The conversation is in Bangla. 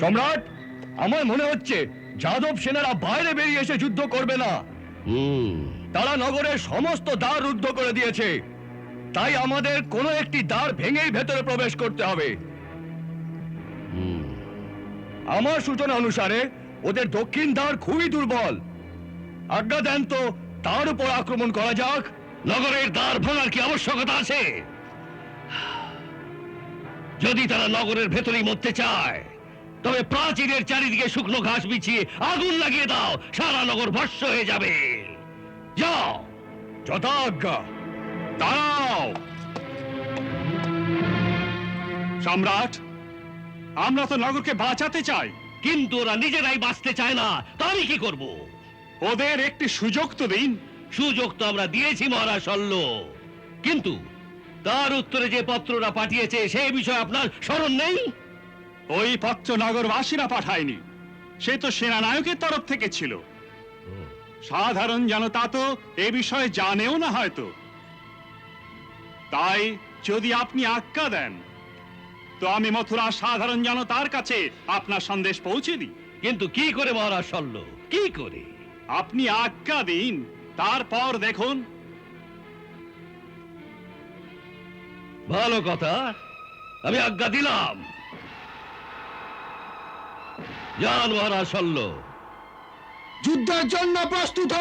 সম্রাট আমার মনে হচ্ছে যাদব সেনারা বাইরে বেরিয়ে এসে যুদ্ধ করবে না। তারা নগরের সমস্ত দ্বার রুদ্ধ করে দিয়েছে। তাই আমাদের কোনো একটি দ্বার ভেঙেই ভেতরে প্রবেশ করতে হবে। আমার সূচনা অনুসারে ওদের দক্ষিণ দ্বার খুবই দুর্বল। আজ্ঞা দেন তো তার উপর আক্রমণ করা যাক। নগরের দ্বার ভাঙার কি আবশ্যকতা আছে? যদি তারা নগরের ভেতরেই মরতে চায় তবে প্রাচীরের চারিদিকে শুকনো ঘাস বিছিয়ে আগুন লাগিয়ে দাও সারা নগর ভস্য হয়ে যাবে। যাও যথাজ্ঞা দাঁড়াও। সম্রাট আমরা তো নগরকে বাঁচাতে চাই। কিন্তু ওরা নিজেরাই বাঁচতে চায় না তা আমি কি করব? ওদের একটি সুযোগ তো দিন। সুযোগ তো আমরা দিয়েছি মহারাজ শল্য কিন্তু তার উত্তরে যে পত্রটা পাঠিয়েছে সেই বিষয়ে আপনার স্মরণ নেই? ওই পত্র নগরবাসীরা পাঠায়নি। সে তো সেনানায়কের তরফ থেকে ছিল। সাধারণ জনতা তো এ বিষয়ে জানেও না হয়তো। তাই যদি আপনি আজ্ঞা দেন তো আমি মথুরা সাধারণ জনতার কাছে আপনার সন্দেশ পৌঁছে দিই। কিন্তু কি করে মহারাজ শল্য কি করে? আপনি আজ্ঞা দিন তারপর দেখুন। ভালো কথা আমি আজ্ঞা দিলাম। যান মহারাজ যুদ্ধের জন্য প্রস্তুত